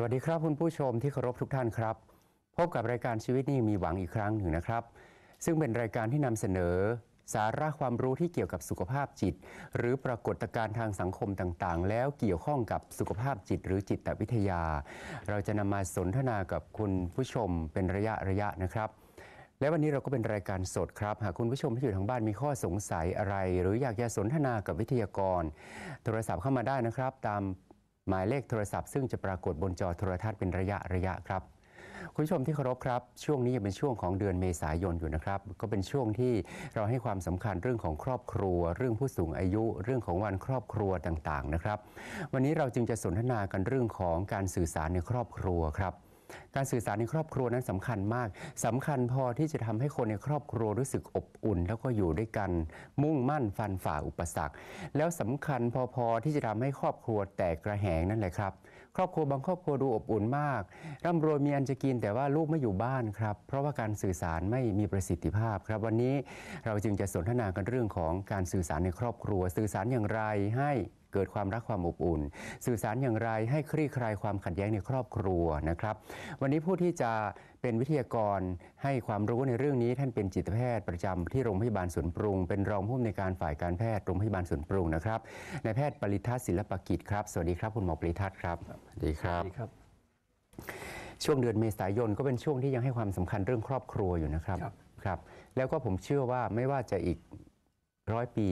สวัสดีครับคุณผู้ชมที่เคารพทุกท่านครับ พบกับรายการชีวิตนี่มีหวังอีกครั้งหนึ่งนะครับ ซึ่งเป็นรายการที่นำเสนอ สาระความรู้ที่เกี่ยวกับสุขภาพจิต หรือปรากฏการณ์ทางสังคมต่างๆ แล้วเกี่ยวข้องกับสุขภาพจิต หรือจิตวิทยา เราจะนำมาสนทนากับคุณผู้ชมเป็นระยะระยะนะครับและวันนี้เราก็เป็นรายการสดครับ หากคุณผู้ชมที่อยู่ทางบ้านมีข้อสงสัยอะไร หรืออยากจะสนทนากับวิทยากร โทรศัพท์เข้ามาได้นะครับ ตาม หมายเลขโทรศัพท์ซึ่งจะปรากฏบนจอโทรทัศน์เป็นระยะระยะครับคุณผู้ชมที่เคารพครับ ช่วงนี้ยังเป็นช่วงของเดือนเมษายนอยู่นะครับ ก็เป็นช่วงที่เราให้ความสำคัญเรื่องของครอบครัว เรื่องผู้สูงอายุ เรื่องของวันครอบครัวต่างๆนะครับ วันนี้เราจึงจะสนทนากันเรื่องของการสื่อสารในครอบครัวครับ การสื่อสารในครอบครัวนั้นสำคัญมากสำคัญพอที่จะทำให้คนในครอบครัวรู้สึกอบอุ่น แล้วก็อยู่ด้วยกัน มุ่งมั่นฟันฝ่าอุปสรรค แล้วสำคัญพอๆที่จะทำให้ครอบครัวแตกกระแหงนั่นแหละครับ ครอบครัวบางครอบครัวดูอบอุ่นมาก ร่ำรวยมีอันจะกินแต่ว่าลูกไม่อยู่บ้านครับ เพราะว่าการสื่อสารไม่มีประสิทธิภาพครับ วันนี้เราจึงจะสนทนากันเรื่องของการสื่อสารในครอบครัว สื่อสารอย่างไรให้ กิดความรักความอบอุ่น สื่อสารอย่างไรให้คลี่คลายความขัดแย้งในครอบครัวนะครับ วันนี้ผู้ที่จะเป็นวิทยากรให้ความรู้ในเรื่องนี้ท่านเป็นจิตแพทย์ประจำที่โรงพยาบาลสวนปรุง เป็นรองผู้อำนวยการฝ่ายการแพทย์โรงพยาบาลสวนปรุงนะครับนายแพทย์ปริทัศน์ศิลปกิจครับ สวัสดีครับคุณหมอปริทัศน์ครับสวัสดีครับดีครับช่วงเดือนเมษายนก็เป็นช่วงที่ยังให้ความสำคัญเรื่องครอบครัวอยู่นะครับครับครับ แล้วก็ผมเชื่อว่าไม่ว่าจะอีกร้อยปี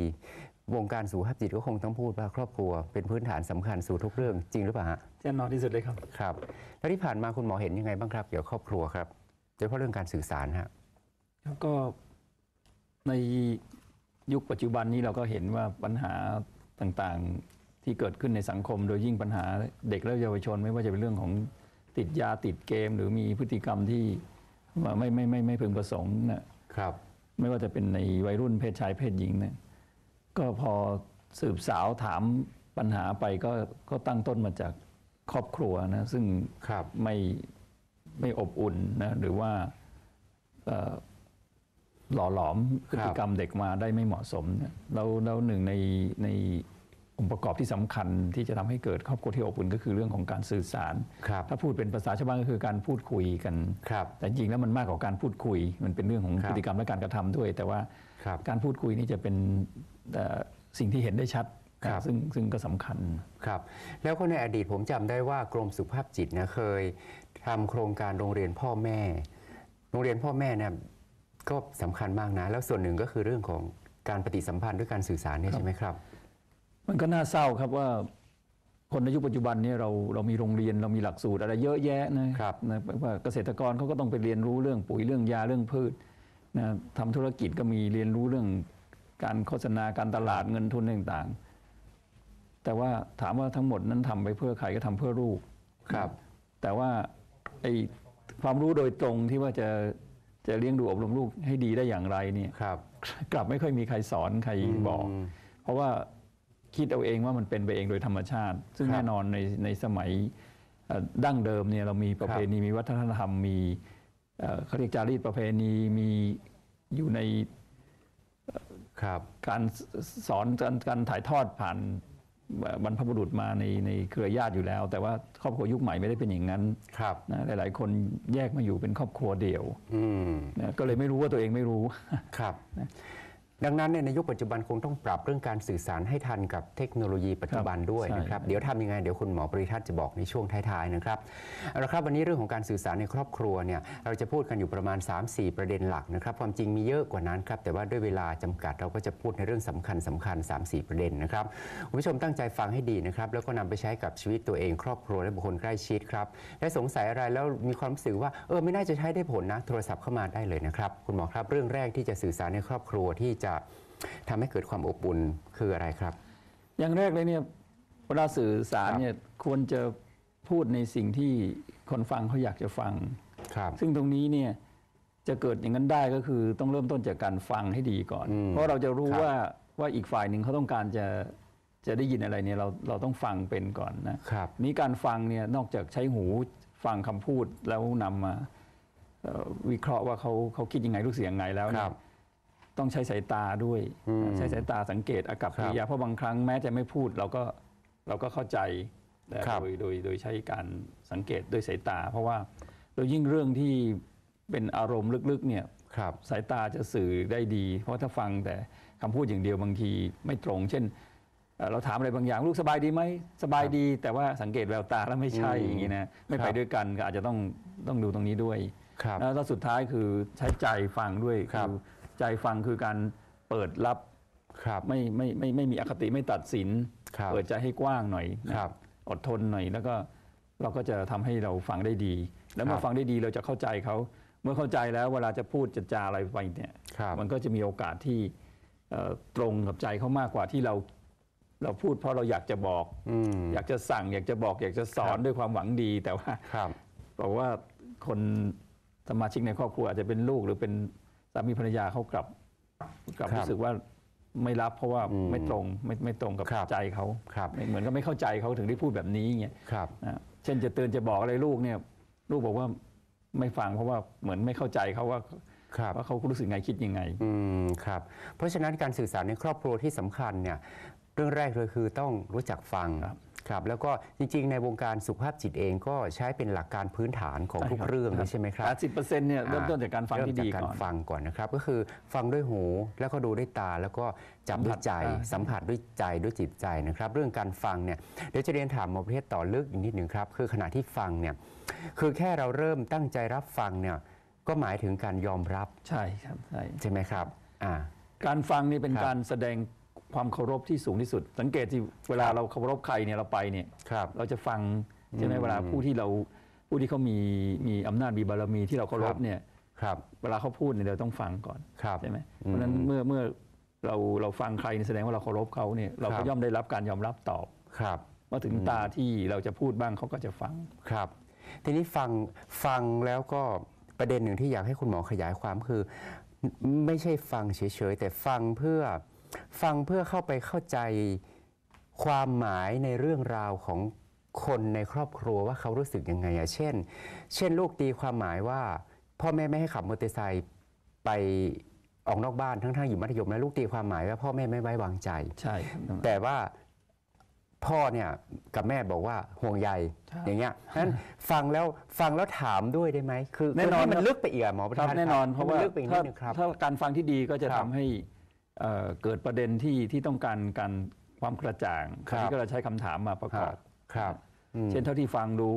วงการสุขภาพจิตก็คงต้องพูดว่าครอบครัวเป็นพื้นฐานสำคัญสู่ทุกเรื่องจริงหรือเปล่าฮะแน่นอนที่สุดเลยครับครับแล้วที่ผ่านมาคุณหมอเห็นยังไงบ้างครับเกี่ยวกับครอบครัวครับโดยเฉพาะเรื่องการสื่อสารฮะแล้วก็ในยุคปัจจุบันนี้เราก็เห็นว่าปัญหาต่างๆที่เกิดขึ้นในสังคม โดยยิ่งปัญหาเด็กและเยาวชน ไม่ว่าจะเป็นเรื่องของติดยาติดเกม หรือมีพฤติกรรมที่ไม่ไม่ไม่ไม่พึงประสงค์นะครับ ไม่ว่าจะเป็นในวัยรุ่นเพศชายเพศหญิงเนี่ย ก็พอสืบสาวถามปัญหาไปก็ก็ตั้งต้นมาจากครอบครัวนะ ซึ่งครับไม่ไม่อบอุ่นนะหรือว่าเอ่อหล่อหลอมพฤติกรรมเด็กมาได้ไม่เหมาะสมเนี่ยแล้วแล้วหนึ่งในใน องค์ประกอบที่สำคัญที่จะทำให้เกิดครอบครัวที่อบอุ่นก็คือเรื่องของการสื่อสารครับถ้าพูดเป็นภาษาชาวบ้านก็คือการพูดคุยกันครับแต่จริงๆแล้วมันมากกว่าการพูดคุย มันเป็นเรื่องของครับพฤติกรรมและการกระทำด้วย แต่ว่าครับการพูดคุยนี่จะเป็นเอ่อสิ่งที่เห็นได้ชัดครับซึ่งซึ่งก็สำคัญครับ แล้วก็ในอดีตผมจำได้ว่ากรมสุขภาพจิตนะเคยทำโครงการโรงเรียนพ่อแม่ โรงเรียนพ่อแม่เนี่ยก็สำคัญมากนะ แล้วส่วนหนึ่งก็คือเรื่องของการปฏิสัมพันธ์ด้วยการสื่อสารเนี่ยใช่ไหมครับ มันก็น่าเศร้าครับว่าคนในยุคปัจจุบันนี้เราเรามีโรงเรียนเรามีหลักสูตรอะไรเยอะแยะนะครับนะว่าเกษตรกรเขาก็ต้องไปเรียนรู้เรื่องปุ๋ยเรื่องยาเรื่องพืชนะทำธุรกิจก็มีเรียนรู้เรื่องการโฆษณาการตลาดเงินทุนต่างๆ แต่ว่าถามว่าทั้งหมดนั้นทำไปเพื่อใครก็ทำเพื่อลูกครับ แต่ว่าไอ้ความรู้โดยตรงที่ว่าจะจะเลี้ยงดูอบรมลูกให้ดีได้อย่างไรเนี่ยครับกลับไม่ค่อยมีใครสอนใครบอกอืมเพราะว่า คิดเอาเองว่ามันเป็นไปเองโดยธรรมชาติ ซึ่งครับแน่นอนในในสมัยเอ่อดั้งเดิมเนี่ยเรามีประเพณีมีวัฒนธรรมมีเอ่อเขาเรียกจารีตประเพณีมีอยู่ในครับการสสอนการการถ่ายทอดผ่านเอ่อบรรพบุรุษมาในในเครือญาติอยู่แล้ว แต่ว่าครอบครัวยุคใหม่ไม่ได้เป็นอย่างนั้นครับนะหลาย ๆ คนแยกมาอยู่เป็นครอบครัวเดี่ยวอืมนะก็เลยไม่รู้ว่าตัวเองไม่รู้ครับ ดังนั้นเนี่ยในยุคปัจจุบันคงต้องปรับเรื่องการสื่อสารให้ทันกับเทคโนโลยีปัจจุบันด้วยใช่นะครับ เดี๋ยวทำยังไงเดี๋ยวคุณหมอปริทัศน์จะบอกในช่วงท้ายๆนะครับเอาละครับวันนี้เรื่องของการสื่อสารในครอบครัวเนี่ยเราจะพูดกันอยู่ประมาณ 3-4 ประเด็นหลักนะครับ ความจริงมีเยอะกว่านั้นครับแต่ว่าด้วยเวลาจำกัดเราก็จะพูดในเรื่องสำคัญสำคัญ 3-4 ประเด็นนะครับคุณผู้ชมตั้งใจฟังให้ดีนะครับแล้วก็นำไปใช้กับชีวิตตัวเองครอบครัวและบุคคลใกล้ชิดครับและสงสัยอะไรแล้วมีความรู้สึกว่าเออไม่น่าจะใช้ได้ผลนะโทรศัพท์เข้ามาได้เลยนะครับคุณหมอครับเรื่องแรกที่จะสื่อสารในครอบครัวที่จะทำให้เกิดความอบอุ่นคืออะไรครับ อย่างแรกเลยเนี่ยเวลาสื่อสารครับเนี่ยควรจะพูดในสิ่งที่คนฟังเขาอยากจะฟังครับ ซึ่งตรงนี้เนี่ยจะเกิดอย่างนั้นได้ก็คือต้องเริ่มต้นจากการฟังให้ดีก่อนอืมเพราะเราจะรู้ครับว่าว่าอีกฝ่ายหนึ่งเขาต้องการจะจะได้ยินอะไรเนี่ยเราเราต้องฟังเป็นก่อนนะครับนี้การฟังเนี่ยนอกจากใช้หูฟังคำพูดแล้วนำมาเอ่อวิเคราะห์ว่าเขาเขาคิดยังไงรู้สึกยังไงแล้วคเนี่รัยบ ต้องใช้สายตาด้วยอืมใช้สายตาสังเกตอากับครับกิริยาเพราะบางครั้งแม้จะไม่พูดเราก็เราก็เข้าใจแต่ครับโดยโดยโดยใช้การสังเกตด้วยสายตา เพราะว่าโดยยิ่งเรื่องที่เป็นอารมณ์ลึกๆเนี่ยครับสายตาจะสื่อได้ดี เพราะถ้าฟังแต่คำพูดอย่างเดียวบางทีไม่ตรง เช่นเอ่อเราถามอะไรบางอย่างลูกสบายดีไหมสบายดี แต่ว่าสังเกตแววตาแล้วไม่ใช่อืมอย่างนี้นะไม่ครัไปบด้วยกันก็อาจจะต้องต้องดูตรงนี้ด้วยครับแล้วแล้วสุดท้ายคือใช้ใจฟังด้วยครับ ใจฟังคือการเปิดรับครับ ไม่ไม่ไม่ไม่มีอคติไม่ตัดสิน ครับเปิดใจให้กว้างหน่อยนะครับ อดทนหน่อย แล้วก็เราก็จะทำให้เราฟังได้ดี แล้วเมื่คอรับ ฟังได้ดีเราจะเข้าใจเขาเมื่อเข้าใจแล้วเวลาจะพูดจะจาอะไรไปเนี่ย ครับ มันก็จะมีโอกาสที่เอ่อตรงกับใจเขามากกว่าที่เรา เราพูดเพราะเราอยากจะบอก อืมอยากจะสั่ง อยากจะบอก อยากจะสอนครับด้วยความหวังดีแต่ว่า ครับ บอกว่าคนสมาชิกในครอบครัวอาจจะเป็นลูกหรือเป็น สามีภรรยาเขากลับกลับครับรู้สึกว่าไม่รับเพราะว่าอืมไม่ตรงไม่ไม่ตรงกับครับใจเขาครับ ไม่เหมือนกับไม่เข้าใจเขาถึงได้พูดแบบนี้เงี้ยครับ นะเช่นจะเตือนจะบอกอะไรลูกเนี่ยลูกบอกว่าไม่ฟังเพราะว่าเหมือนไม่เข้าใจเขาว่าครับ ว่าเขารู้สึกไงคิดยังไง อืมครับ เพราะฉะนั้นการสื่อสารในครอบครัวที่สำคัญเนี่ยเรื่องแรกเลยคือต้องรู้จักฟังครับ ครับแล้วก็จริงๆ ในวงการสุขภาพจิตเองก็ใช้เป็นหลักการพื้นฐานของทุกเรื่องเลยใช่ไหมครับแปดสิบเปอร์เซ็นต์เนี่ยเริ่มต้นจากการฟังที่ดีเริ่มจากก่กาอนรฟังก่อนนะครับก็คือฟังด้วยหูแล้วก็ดูด้วยตาแล้วก็จับด้วยใจสัมผัสสัมผัสด้วยใจด้วยจิตใจนะครับ เรื่องการฟังเนี่ยเดี๋ยวจะเรียนถามหมอประเภทต่อลึกอีกนิดหนึ่งครับคือขณะที่ฟังเนี่ยคือแค่เราเริ่มตั้งใจรับฟังเนี่ยก็หมายถึงการยอมรับใช่ครับใช่ใช่ไหมครับอ่าการฟังนี่เป็นครับการแสดง ความเคารพที่สูงที่สุด สังเกตที่เวลาเราเคารพใครเนี่ยเราไปเนี่ยครับเราจะฟังใช่ไหมอืมเวลาผู้ที่เราผู้ที่เขามีมีอำนาจมีบารมีที่เราเคารครัพบเนี่ยครับเวลาเขาพูดเนี่ยเราต้องฟังก่อนครับใช่ไหมอืมเพราะฉะนั้นเมื่อเมื่อเราเราฟังใครเนี่ยแสดงว่าเราเคารพเขาเนี่ยเราครัก็บย่อมได้รับการยอมรับตอบครับเมื่อถึงตาที่เราจะพูดบ้างเขาก็จะฟังครับ ทีนี้ฟังฟังแล้วก็ประเด็นหนึ่งที่อยากให้คุณหมอขยายความคือ ไม่ใช่ฟังเฉยๆแต่ฟังเพื่อ ฟังเพื่อเข้าไปเข้าใจความหมายในเรื่องราวของคนในครอบครัวว่าเขารู้สึกยังไงอะเช่น เช่น ลูกตีความหมายว่า พ่อแม่ไม่ให้ขับมอเตอร์ไซค์ไปออกนอกบ้านทั้งๆอยู่มัธยมแล้วลูกตีความหมายว่าพ่อแม่ไม่ไว้วางใจ ใช่ครับแต่ว่าพ่อเนี่ยกับแม่บอกว่าห่วงใยใช่อย่างเงี้ยนั้นฟังแล้วฟังแล้วถามด้วยได้ไหมคือแน่นอนคืให้มัครันบลึกไปอีกอะหมอประครัธาบนแน่นอนคเพบราะว่าให้มันลึกไปอีกนิถ้าดนึงครับถ้าการฟังที่ดีก็จะครัทำบให้ เอ่อเกิดประเด็นที่ที่ต้องการการความกระจ่างครับที่ก็เราใช้คำถามมาประกอบ ครับอืม เช่นเท่าที่ฟังดู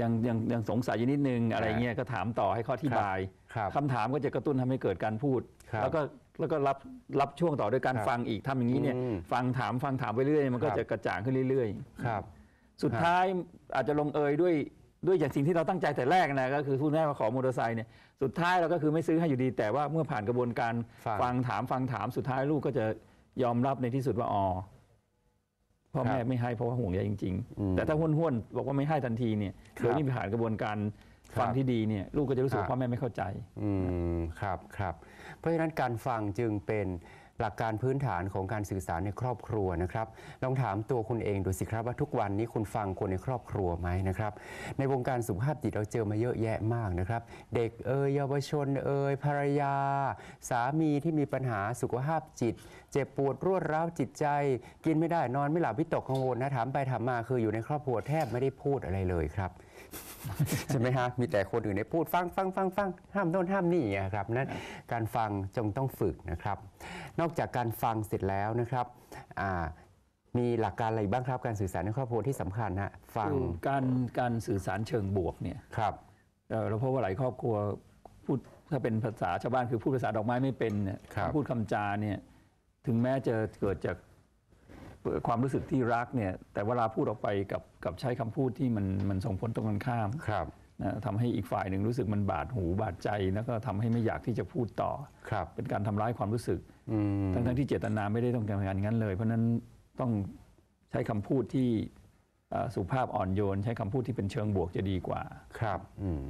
ยังยังยังสงสัยอยู่นิดนึงอะไรเงี้ยก็ถามต่อให้ข้อที่บายครับคำถามก็จะกระตุ้นทำให้เกิดการพูด ครับแล้วก็แล้วก็รับรับช่วงต่อด้วยการครับฟังอีกทำอย่างนี้เนี่ยอืมฟังถามฟังถามไปเรื่อยมันก็ครับ จะกระจ่างขึ้นเรื่อย ครับ ๆ สุดท้ายอาจจะลงเอยด้วย ด้วยอย่างสิ่งที่เราตั้งใจแต่แรกนะก็คือพูดง่ายว่าขอมอเตอร์ไซค์เนี่ยสุดท้ายเราก็คือไม่ซื้อให้อยู่ดี แต่ว่าเมื่อผ่านกระบวนการฟัง ฟังถามฟังถามสุดท้ายลูกก็จะยอมรับในที่สุดว่าอ๋อพ่อครับแม่ไม่ให้เพราะว่าห่วงใยจริง อืมๆ แต่ถ้าห้วนห้วนๆบอกว่าไม่ให้ทันทีเนี่ยครับโดยไม่ผ่านกระบวนการฟังครับที่ดีเนี่ยลูกก็จะรู้สึกครับว่าพ่อแม่ไม่เข้าใจ อืมครับครับ เพราะฉะนั้นการฟังจึงเป็น หลักการพื้นฐานของการสื่อสารในครอบครัวนะครับลองถามตัวคุณเองดูสิครับว่าทุกวันนี้คุณฟังคนในครอบครัวไหมนะครับ ในวงการสุขภาพจิตเราเจอมาเยอะแยะมากนะครับ เด็กเอ่ยเยาวชนเอ่ยภรรยา สามีที่มีปัญหาสุขภาพจิต เจ็บปวดรวดร้าวจิตใจ กินไม่ได้นอนไม่หลับวิตกกังวลนะถามไปถามมาคืออยู่ในครอบครัวแทบไม่ได้พูดอะไรเลยครับ ใช่ไหมฮะมีแต่คนอื่นได้พูดฟังฟังฟังฟังห้ามโน่นห้ามนี่ไงครับนั้นการฟังจงต้องฝึกนะครับ นอกจากการฟังเสร็จแล้วนะครับอ่ามีหลักการอะไรอีกบ้างครับ การสื่อสารในครอบครัวที่สำคัญนะฟังคือการการสื่อสารเชิงบวกเนี่ยครับเอ่อเราพบว่าหลายครอบครัวพูดถ้าเป็นภาษาชาวบ้านคือพูดภาษาดอกไม้ไม่เป็นเนี่ยครับพูดคำจาเนี่ยถึงแม้จะเกิดจาก ความรู้สึกที่รักเนี่ยแต่เวลาพูดออกไปกับกับใช้คำพูดที่มันมันส่งผลตรงกันข้ามครับ นะทำให้อีกฝ่ายหนึ่งรู้สึกมันบาดหูบาดใจ แล้วก็ทำให้ไม่อยากที่จะพูดต่อ ครับ เป็นการทำร้ายความรู้สึก อืม ทั้งทั้งๆที่เจตนาไม่ได้ต้องการอย่างนั้นเลย เพราะฉะนั้นต้องใช้คำพูดที่เอ่อสุภาพอ่อนโยน ใช้คำพูดที่เป็นเชิงบวกจะดีกว่า ครับอืม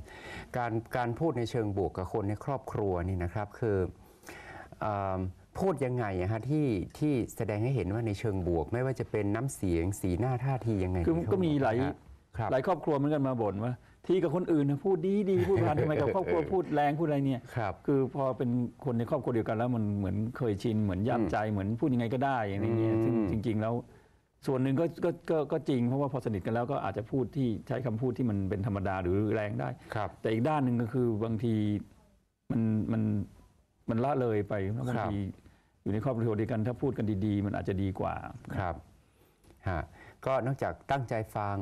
การการพูดในเชิงบวกกับคนในครอบครัวนี่นะครับคืออา พูดยังไงอะฮะที่ที่แสดงให้เห็นว่าในเชิงบวก ไม่ว่าจะเป็นน้ำเสียงสีหน้าท่าทียังไงคือดีรับก็มีหลายครับหลายครอบครัวเหมือนกันมาบ่นว่า ที่กับคนอื่นนะพูดดีดีพูดผ่านทำไมกับครอบครัวพูดแรงพูดอะไรเนี่ย ครับ คือพอเป็นคนในครอบครัวเดียวกันแล้วมันเหมือนเคยชินเหมือนย่ำใจเหมือนพูดยังไงก็ได้อย่างเงี้ยอืมซึ่งจริง ๆ แล้ว ส่วนหนึ่งก็ก็ก็ก็จริงเพราะว่าพอสนิทกันแล้วก็อาจจะพูดที่ใช้คำพูดที่มันเป็นธรรมดาหรือแรงได้ ครับ แต่อีกด้านหนึ่งก็คือบางทีมันมันมันละเลยไปแล้วบางครับที อยู่ในครอบครัวเดียวกันถ้าพูดกันดีๆ มันอาจจะดีกว่า ครับฮะก็นอกจากตั้งใจฟัง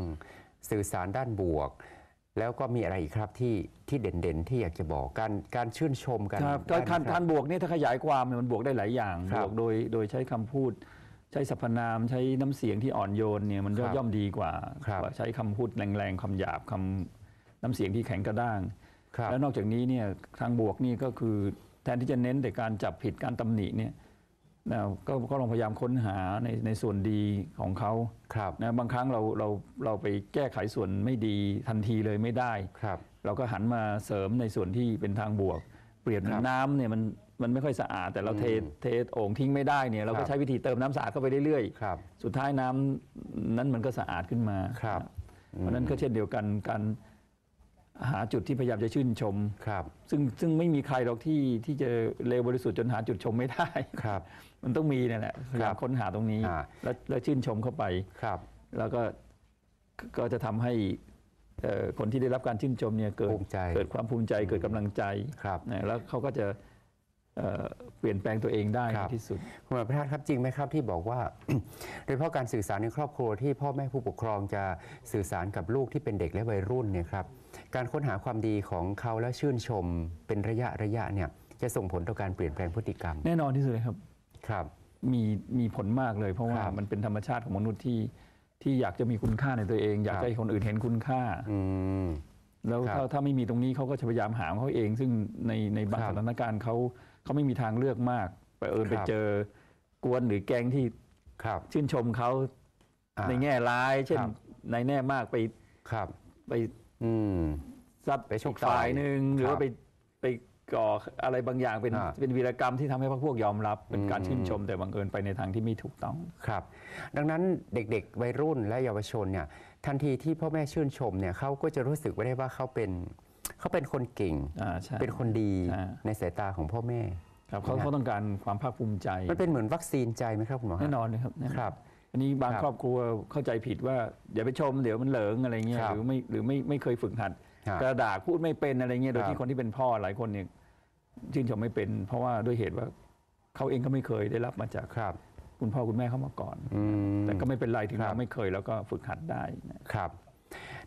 สื่อสารด้านบวก แล้วก็มีอะไรอีกครับที่ที่เด่นๆ ที่อยากจะบอกการการชื่นชมกันครับได้ก็ไหม การคการับรบวกเนี่ยถ้าขยายความเนี่ยมันบวกได้หลายอย่างครับบวกโดยโดยใช้คำพูด ใช้สรรพนามใช้น้ำเสียงที่อ่อนโยนเนี่ยมันย่อครับย่อมดีกว่าครับกว่า ใช้คำพูดแรงๆคำหยาบคำน้ำเสียงที่แข็งกระด้าง ครับ แล้วนอกจากนี้เนี่ยทางบวกนี่ก็คือแทนที่จะเน้นแต่การจับผิดการตำหนิเนี่ย นะก็ก็ลองพยายามค้นหาในในส่วนดีของเขาครับนะบางครั้งเราเราเราไปแก้ไขส่วนไม่ดีทันทีเลยไม่ได้ครับ เราก็หันมาเสริมในส่วนที่เป็นทางบวก เปรียบเหมือครันบน้ำเนี่ยมันมันไม่ค่อยสะอาด แต่เราเทอืมเทโอ่งทิ้งไม่ได้เนี่ยเราครัก็บใช้วิธีเติมน้ำสะอาดเข้าไปเรื่อยครับๆสุดท้ายน้ำนั้นมันก็สะอาดขึ้นมาครับเพราะฉะนั้นก็เช่นเดียวกันการหาจุดที่พยายามจะชื่นชมครับ ซึ่งซึ่งไม่มีใครหรอกที่ที่จะเลวบริสุทธิ์จนหาจุดชมไม่ได้ครับ มันต้องมีเนี่ยแหละพยายามค้นหาตรงนี้ อ่า แล้วแล้วชื่นชมเข้าไป ครับ แล้วก็ก็จะทำให้เอ่อคนที่ได้รับการชื่นชมเนี่ยเกิดภูมิใจเกิดความภูมิใจเกิดกำลังใจครับนะแล้วเขาก็จะเอ่อเปลี่ยนแปลงตัวเองได้ครัในบที่สุด คุณหมอพิธาครับจริงไหมครับที่บอกว่า โดยเฉพาะการสื่อสารในครอบครัวที่พ่อแม่ผู้ปกครองจะสื่อสารกับลูกที่เป็นเด็กและวัยรุ่นเนี่ยครับการค้นหาความดีของเขาและชื่นชมเป็นระยะระยะเนี่ยจะส่งผลต่อการเปลี่ยนแปลงพฤติกรรม แน่นอนที่สุดเลยครับ ครับมีมีผลมากเลย เพราะว่าครับมันเป็นธรรมชาติของมนุษย์ที่ที่อยากจะมีคุณค่าในตัวเอง อยากครับจะให้คนอื่นเห็นคุณค่าอืมแล้วครับถ้าถ้าไม่มีตรงนี้เขาก็จะพยายามหาของเขาเอง ซึ่งในในบางครับสถานการณ์เขาเขาไม่มีทางเลือกมากไปเออไปครับเจอกวนหรือแก๊งที่ครับชื่นชมเขาอ่าในแง่ร้าย เช่นครับในแง่มากไปครับไปอืมซัดไปชกอีฝ่ายต่อยหนึ่งหรือครับว่าไปไป ก่ออะไรบางอย่างเป็นอ่า เป็นวีรกรรมที่ทำให้พรรคพวกยอมรับ เป็นการอืมชื่นชมแต่บังเอิญไปในทางที่ไม่ถูกต้อง ครับ ดังนั้นเด็กๆ วัยรุ่นและเยาวชนเนี่ยทันทีที่พ่อแม่ชื่นชมเนี่ยเขาก็จะรู้สึกว่าได้ว่าเขาเป็นเขาเป็นคนเก่ง อ่าใช่ เป็นคนดีอ่า ในสายตาของพ่อแม่ ครับเขานะเขาต้องการความภาคภูมิใจมันเป็นเหมือนวัคซีนใจไหมครับคุณหมอฮะแน่นอนเลยครับแน่นอน ครับ อันนี้บางครับครอบครัวเข้าใจผิดว่าอย่าไปชมเดี๋ยวมันเหลิงอะไรเงี้ยครับหรือไม่หรือไม่ไม่เคยฝึกหัดฮะ กระดาษพูดไม่เป็นอะไรเงี้ยโดยครับที่คนที่เป็นพ่อหลายคนเนี่ยชื่นชมไม่เป็น เพราะว่าด้วยเหตุว่าเขาเองก็ไม่เคยได้รับมาจากครับคุณพ่อคุณแม่เขามาก่อนอืมแต่ก็ไม่เป็นไรถึงครับเราไม่เคยแล้วก็ฝึกหัดได้นะครับ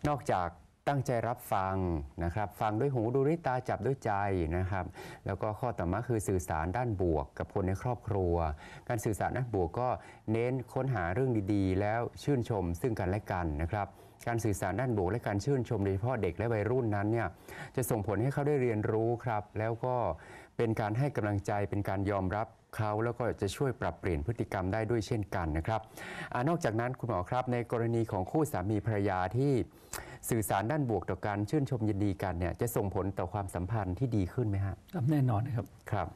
นอกจากตั้งใจรับฟังนะครับ ฟังด้วยหูดูด้วยตาจับด้วยใจนะครับ แล้วก็ข้อต่อมาคือสื่อสารด้านบวกกับคนในครอบครัว การสื่อสารด้านบวกก็เน้นค้นหาเรื่องดีๆ แล้วชื่นชมซึ่งกันและกันนะครับ การสื่อสารด้านบวกและการชื่นชมโดยเฉพาะเด็กและวัยรุ่นนั้นเนี่ยจะส่งผลให้เขาได้เรียนรู้ครับ แล้วก็เป็นการให้กำลังใจเป็นการยอมรับเขาแล้วก็จะช่วยปรับเปลี่ยนพฤติกรรมได้ด้วยเช่นกันนะครับอานอกจากนั้นคุณหมอครับ ในกรณีของคู่สามีภรรยาที่สื่อสารด้านบวกต่อการชื่นชมยินดีกันเนี่ยจะส่งผลต่อความสัมพันธ์ที่ดีขึ้นไหมฮะครับแน่นอนนะครับครับ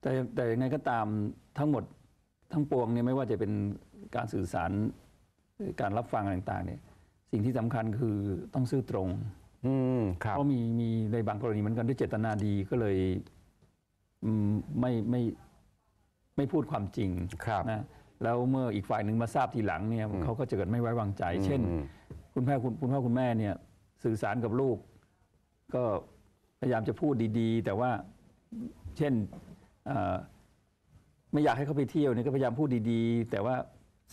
แต่แต่ยังไงก็ตามทั้งหมดทั้งปวงเนี่ยไม่ว่าจะเป็นการสื่อสารการรับฟังอะไรต่างๆเนี่ย สิ่งที่สำคัญคือต้องซื่อตรงอืมครับเพราะมีมีในบางกรณีเหมือนกันด้วยเจตนาดีก็เลยอืมไม่ไม่ไม่พูดความจริงครับนะแล้วเมื่ออีกฝ่ายหนึ่งมาทราบทีหลังเนี่ยอืมเขาก็จะเกิดไม่ไว้วางใจ เช่นอืมคุณแม่คุณคุณพ่อคุณแม่เนี่ย สื่อสารกับลูก ก็พยายามจะพูดดีๆ แต่ว่าเช่นเอ่อไม่อยากให้เขาไปเที่ยวเนี่ยก็พยายามพูดดีๆ แต่ว่า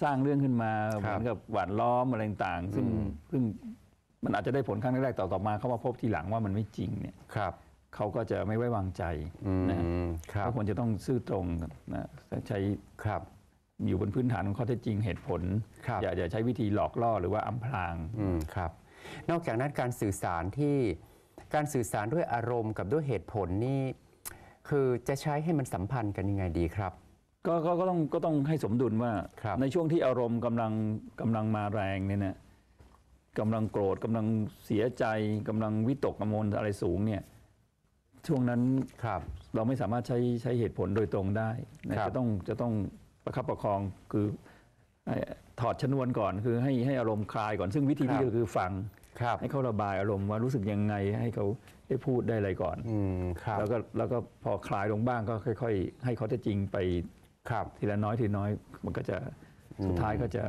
สร้างเรื่องขึ้นมาครับเหมือนกับหวานล้อมอะไรต่างๆซึ่งอืมซึ่งมันอาจจะได้ผลครั้งแรกๆต่อต่อมาเขามาพบทีหลังว่ามันไม่จริงเนี่ยครับเขาก็จะไม่ไว้วางใจอืมนะครับก็ควรจะต้องซื่อตรงนะใช้ครับอยู่บนพื้นฐานของข้อเท็จจริงเหตุผลครับอย่าอย่าใช้วิธีหลอกล่อหรือว่าอำพรางอืมครับ นอกจากนั้นการสื่อสารที่การสื่อสารด้วยอารมณ์กับด้วยเหตุผลนี่คือจะใช้ให้มันสัมพันธ์กันยังไงดีครับ ก็ก็ก็ต้องก็ต้องให้สมดุลว่า ครับในช่วงที่อารมณ์กำลังกำลังมาแรงเนี่ยนะกำลังโกรธกำลังเสียใจกำลังวิตกกังวลอะไรสูงเนี่ยช่วงนั้นครับ เราไม่สามารถใช้ใช้เหตุผลโดยตรงได้นะครับ จะต้องจะต้องประคับประคองคือให้ถอดชนวนก่อนคือให้ให้อารมณ์คลายก่อนซึ่งวิธีครัที่บดีคือฟัง ครับ ให้เขาระบายอารมณ์ว่ารู้สึกยังไงให้เขาได้พูดได้อะไรก่อน อืม ครับ แล้วก็แล้วก็พอคลายลงบ้างก็ค่อย ๆ ให้เขาจะจริงไป ครับทีละน้อยทีละน้อยมันก็จะสุดท้ายก็จะ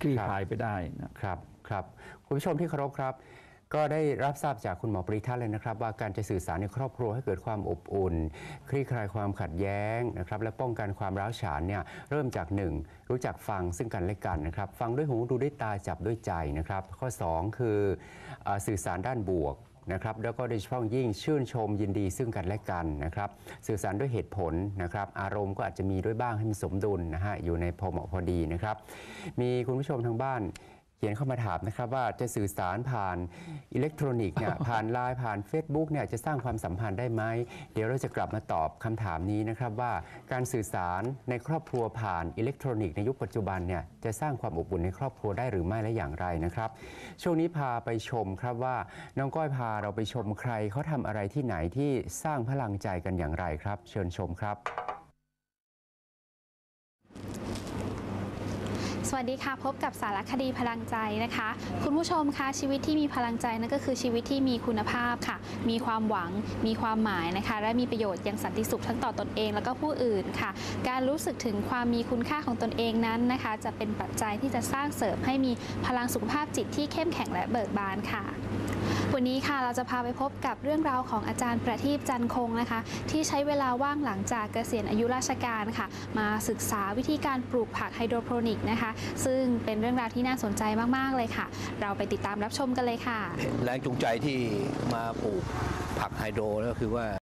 คลี่คลายไปได้นะครับครับคุณผู้ชมที่เคารพครับ ก็ได้รับทราบจากคุณหมอปริทัศน์เลยนะครับ ว่าการจะสื่อสารในครอบครัวให้เกิดความอบอุ่น คลี่คลายความขัดแย้งนะครับ และป้องกันความร้าวฉานเนี่ยเริ่มจาก 1 รู้จักฟังซึ่งกันและกันนะครับ ฟังด้วยหูดูด้วยตาจับด้วยใจนะครับ ข้อ 2 คืออาสื่อสารด้านบวก นะครับแล้วก็โดยเฉพาะยิ่งชื่นชมยินดีซึ่งกันและกันนะครับสื่อสารด้วยเหตุผลนะครับอารมณ์ก็อาจจะมีด้วยบ้างให้มันสมดุลนะฮะอยู่ในพอเหมาะพอดีนะครับมีคุณผู้ชมทางบ้าน เขียนเข้ามาถามนะครับว่าจะสื่อสารผ่านอิเล็กทรอนิกส์เนี่ยผ่านไลน์ผ่าน Facebook เนี่ยจะสร้างความสัมพันธ์ได้ไหมเดี๋ยวเราจะกลับมาตอบคำถามนี้นะครับว่าการสื่อสารในครอบครัวผ่านอิเล็กทรอนิกส์ในยุคปัจจุบันเนี่ยจะสร้างความอบอุ่นในครอบครัวได้หรือไม่และอย่างไรนะครับ ช่วงนี้พาไปชมครับว่าน้องก้อยพาเราไปชมใครเขาทำอะไรที่ไหนที่สร้างพลังใจกันอย่างไรครับ เชิญชมครับ วัสดีค่ะ พบกับสารคดีพลังใจนะคะ คุณผู้ชมคะชีวิตที่มีพลังใจนั่นก็คือชีวิตที่มีคุณภาพค่ะ มีความหวัง มีความหมายนะคะ และมีประโยชน์อย่างสันติสุขทั้งต่อตนเอง แล้วก็ผู้อื่นค่ะ การรู้สึกถึงความมีคุณค่าของตนเองนั้นนะคะ จะเป็นปัจจัยที่จะสร้างเสริมให้มีพลังสุขภาพจิตที่เข้มแข็งและเบิกบานค่ะ วันนี้ค่ะเราจะพาไปพบกับเรื่องราวของอาจารย์ประทีปจันคงนะคะ ที่ใช้เวลาว่างหลังจากเกษียณอายุราชการค่ะ มาศึกษาวิธีการปลูกผักไฮโดรโปรนิกนะคะ ซึ่งเป็นเรื่องราวที่น่าสนใจมาก ๆ เลยค่ะ เราไปติดตามรับชมกันเลยค่ะ แรงจูงใจที่มาปลูกผักไฮโดรก็คือว่า